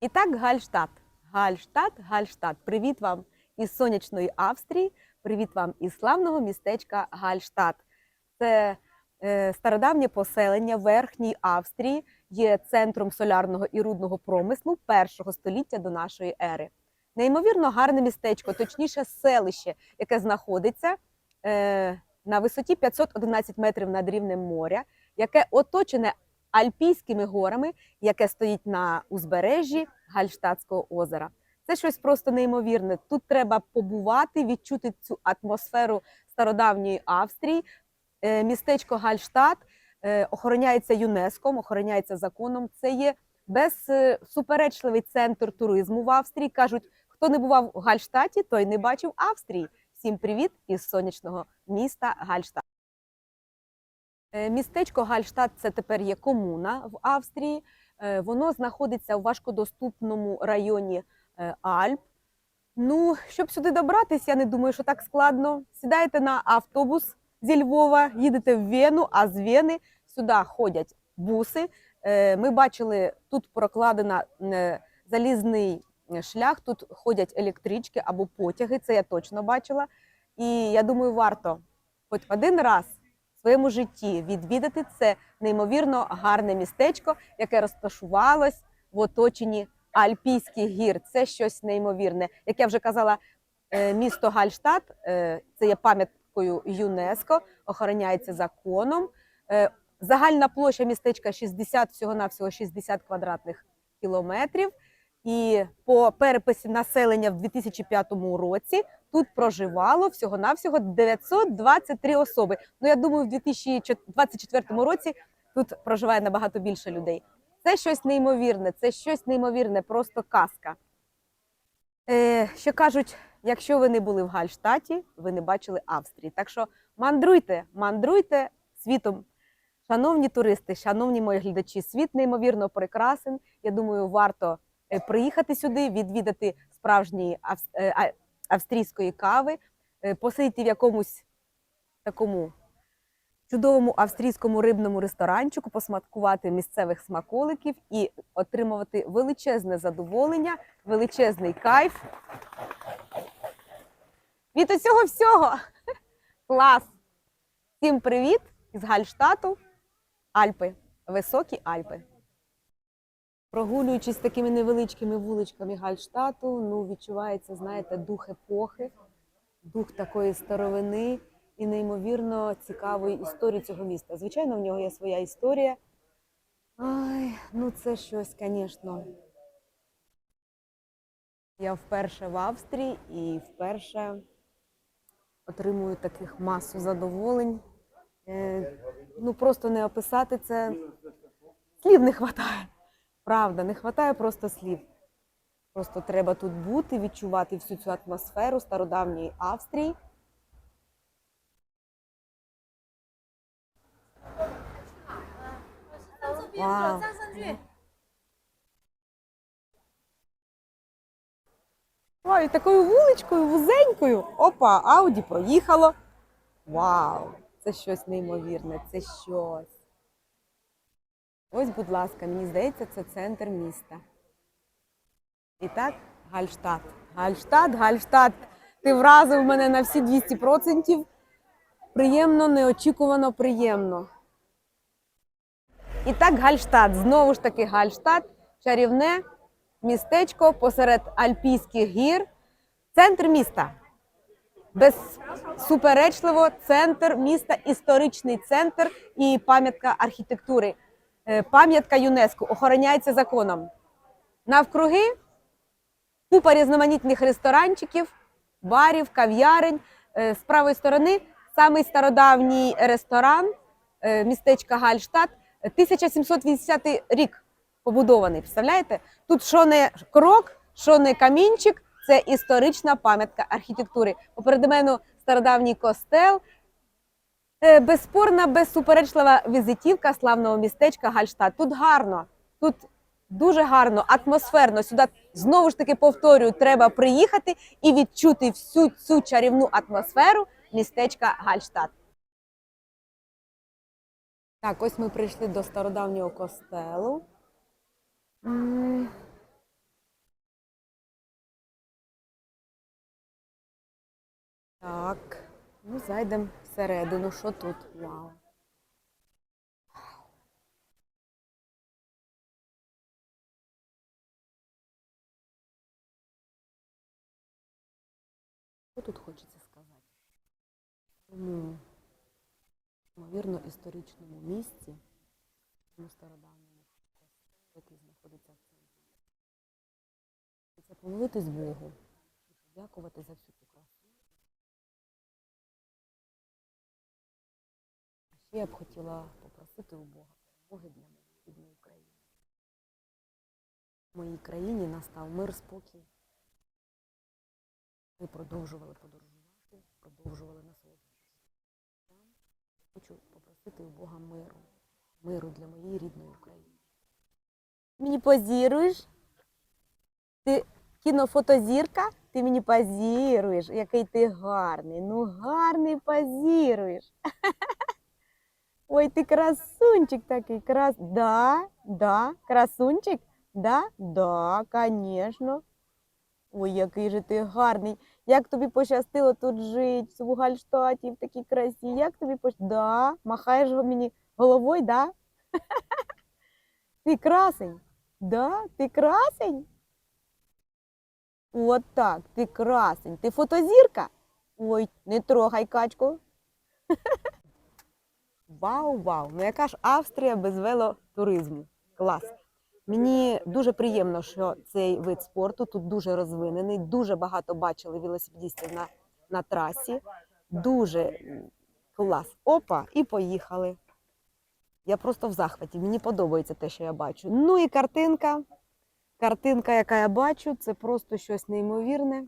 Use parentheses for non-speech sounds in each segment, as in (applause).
І так, Гальштадт. Гальштадт, Гальштадт. Привіт вам із сонячної Австрії. Привіт вам із славного містечка Гальштадт. Це е, стародавнє поселення Верхній Австрії, є центром солярного і рудного промислу першого століття до нашої ери. Неймовірно гарне містечко, точніше селище, яке знаходиться е, на висоті 511 метрів над рівнем моря, яке оточене Альпійськими горами, яке стоїть на узбережжі Гальштатського озера. Це щось просто неймовірне. Тут треба побувати, відчути цю атмосферу стародавньої Австрії. Е, Містечко Гальштадт е, охороняється ЮНЕСКО, охороняється законом. Це є безсуперечливий центр туризму в Австрії. Кажуть, хто не бував у Гальштаті, той не бачив Австрії. Всім привіт із сонячного міста Гальштадт. Е, Містечко Гальштадт це тепер є комуна в Австрії. Е, Воно знаходиться в важкодоступному районі е, Альп. Ну, щоб сюди добратися, я не думаю, що так складно. Сідаєте на автобус зі Львова, їдете в Вену, а з Вени сюди ходять буси. Ми бачили, тут прокладена залізний шлях, тут ходять електрички або потяги, це я точно бачила. І я думаю, варто хоч один раз своєму житті відвідати це неймовірно гарне містечко, яке розташувалось в оточенні Альпійських гір. Це щось неймовірне. Як я вже казала, е, місто Гальштадт е, це є пам'яткою ЮНЕСКО, охороняється законом. Е, Загальна площа містечка 60, всього-навсього 60 квадратних кілометрів. І по переписі населення в 2005 році тут проживало всього-навсього 923 особи. Ну, я думаю, в 2024 році тут проживає набагато більше людей. Це щось неймовірне, це щось неймовірне, просто казка. Е, що кажуть, якщо ви не були в Гальштаті, ви не бачили Австрії. Так що мандруйте, мандруйте світом. Шановні туристи, шановні мої глядачі, світ неймовірно прекрасен. Я думаю, варто е, приїхати сюди, відвідати справжньої авс- е, австрійської кави, е, посидіти в якомусь такому чудовому австрійському рибному ресторанчику, посмакувати місцевих смаколиків і отримувати величезне задоволення, величезний кайф. Від усього всього. (laughs) Клас! Всім привіт із Гальштату, Альпи, високі Альпи. Прогулюючись такими невеличкими вуличками Гальштату, ну відчувається, знаєте, дух епохи, дух такої старовини і неймовірно цікавої історії цього міста. Звичайно, в нього є своя історія. Ай, ну це щось, звісно. Я вперше в Австрії і вперше отримую таких масу задоволень. Е, ну просто не описати це. Слів не вистачає. Правда, не вистачає просто слів. Просто треба тут бути, відчувати всю цю атмосферу стародавньої Австрії. Вау. Вау, такою вуличкою, вузенькою. Опа, Ауді проїхало. Вау! Це щось неймовірне, це щось. Ось, будь ласка, мені здається, це центр міста. І так, Гальштадт. Гальштадт, Гальштадт. Ти вразив мене на всі 200%. Приємно, неочікувано приємно. І так, Гальштадт. Знову ж таки, Гальштадт, чарівне містечко посеред Альпійських гір, центр міста. Безсуперечливо, центр міста, історичний центр і пам'ятка архітектури. Е, Пам'ятка ЮНЕСКО охороняється законом. Навкруги купа різноманітних ресторанчиків, барів, кав'ярень. Е, З правої сторони самий стародавній ресторан е, містечка Гальштадт, 1780 рік побудований. Представляєте? Тут що не крок, що не камінчик, це історична пам'ятка архітектури. Попереду мене стародавній костел. Е, безспорна, безсуперечлива візитівка славного містечка Гальштат. Тут гарно, тут дуже гарно, атмосферно. Сюди знову ж таки повторюю, треба приїхати і відчути всю цю чарівну атмосферу містечка Гальштат. Так, ось ми прийшли до стародавнього костелу. Так, ну зайдемо всередину. Що тут? Вау. Що тут хочеться сказати? Тому, ймовірно, історичному місці, тому стародавньому, який знаходиться в центрі. Це помолитись Богу, і подякувати за всю цю я б хотіла попросити у Бога перемоги для моєї рідної країни. В моїй країні настав мир, спокій. Ми продовжували подорожувати, продовжували насолоджуватися. Хочу попросити у Бога миру, миру для моєї рідної України. Мені позіруєш? Ти кінофотозірка? Ти мені позіруєш, який ти гарний. Ну гарний позіруєш. (laughs) Ой, ти красунчик такий, крас. Да, да, красунчик? Да, да, конечно. Ой, який же ти гарний. Як тобі пощастило тут жити, в Гальштаті, в такій красі. Як тобі пощастило? Да, махаєш мені головою, да? (laughs) Ти красень. Да, ти красень. От так, ти красень. Ти фотозірка? Ой, не трогай качку. (laughs) Вау, вау! Ну яка ж Австрія без велотуризму? Клас. Мені дуже приємно, що цей вид спорту тут дуже розвинений. Дуже багато бачили велосипедистів на, на трасі. Дуже клас. Опа, і поїхали. Я просто в захваті. Мені подобається те, що я бачу. Ну і картинка. Картинка, яка я бачу, це просто щось неймовірне.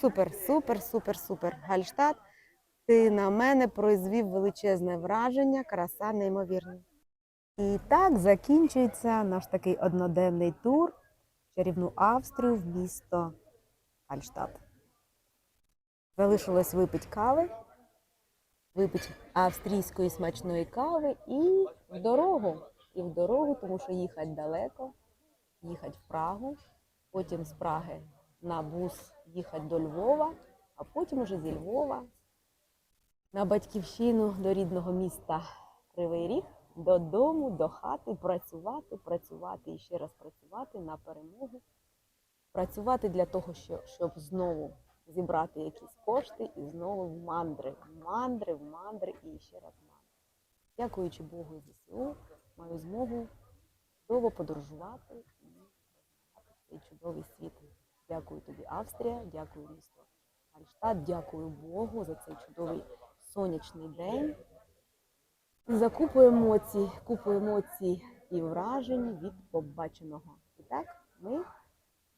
Супер, супер, супер, супер. Гальштадт. Ти на мене произвів величезне враження, краса неймовірна. І так закінчується наш такий одноденний тур в чарівну Австрію в місто Гальштадт. Залишилось випити кави, випити австрійської смачної кави і в дорогу. І в дорогу, тому що їхати далеко, їхати в Прагу, потім з Праги на бус їхати до Львова, а потім уже зі Львова на батьківщину до рідного міста Кривий Ріг, додому, до хати, працювати, працювати і ще раз працювати на перемогу, працювати для того, щоб знову зібрати якісь кошти і знову в мандри, в мандри, в мандри і ще раз в мандри. Дякуючи Богу і ЗСУ, маю змогу чудово подорожувати і цей чудовий світ. Дякую тобі, Австрія, дякую місто Гальштадт, дякую Богу за цей чудовий сонячний день. За купу емоцій, купу емоцій і вражень від побаченого. І так, ми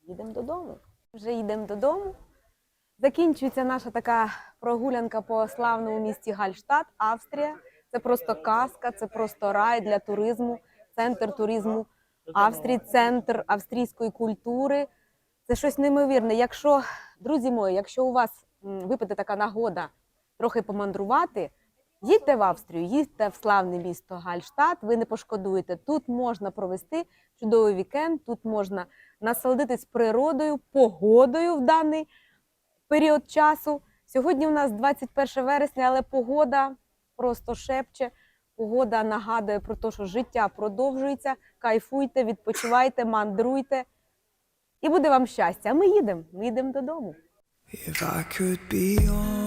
їдемо додому. Вже йдемо додому. Закінчується наша така прогулянка по славному місті Гальштадт, Австрія. Це просто казка, це просто рай для туризму, центр туризму Австрії, центр австрійської культури. Це щось неймовірне. Якщо, друзі мої, якщо у вас випаде така нагода трохи помандрувати, їдьте в Австрію, їдьте в славне місто Гальштадт, ви не пошкодуєте. Тут можна провести чудовий вікенд, тут можна насолодитись природою, погодою в даний період часу. Сьогодні у нас 21 вересня, але погода просто шепче. Погода нагадує про те, що життя продовжується. Кайфуйте, відпочивайте, мандруйте. І буде вам щастя. А ми їдемо. Ми їдемо додому. If I could be honest,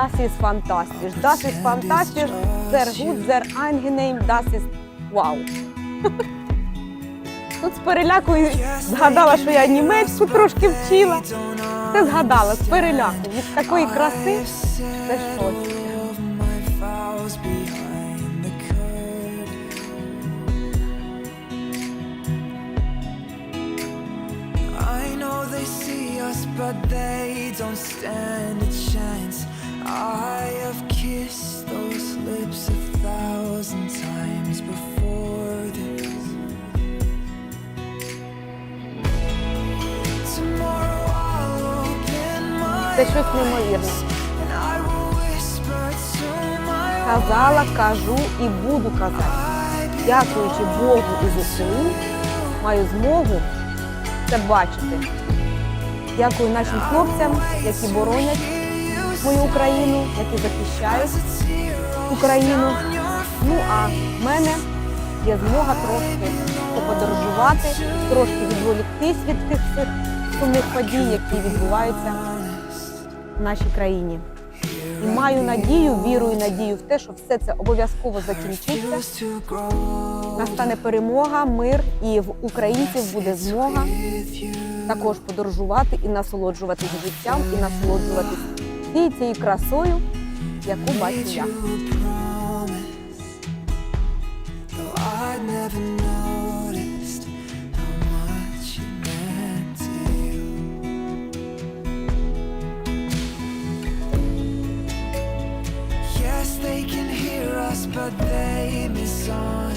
Das ist fantastisch. Das ist fantastisch. Sehr gut, sehr angenehm. Das ist wow. Тут з переляку згадала, що я німецьку трошки вчила. Це згадала з переляку. Від такої краси це щось. but they don't stand a chance. I have kissed those lips a thousand times before this. Tomorrow I'll open my Це щось неймовірне. and I will whisper to my Казала, кажу і буду казати. Дякуючи Богу і ЗСУ, маю змогу це бачити. Дякую нашим хлопцям, які боронять мою Україну, які захищають Україну. Ну а в мене є змога трошки поподорожувати, трошки відволіктись від тих всіх сумних подій, які відбуваються в нашій країні. І маю надію, вірую, надію в те, що все це обов'язково закінчиться. Настане перемога, мир, і в українців буде змога також подорожувати і насолоджуватись життям, і насолоджуватись всією цією красою, яку бачу я. you a promise, though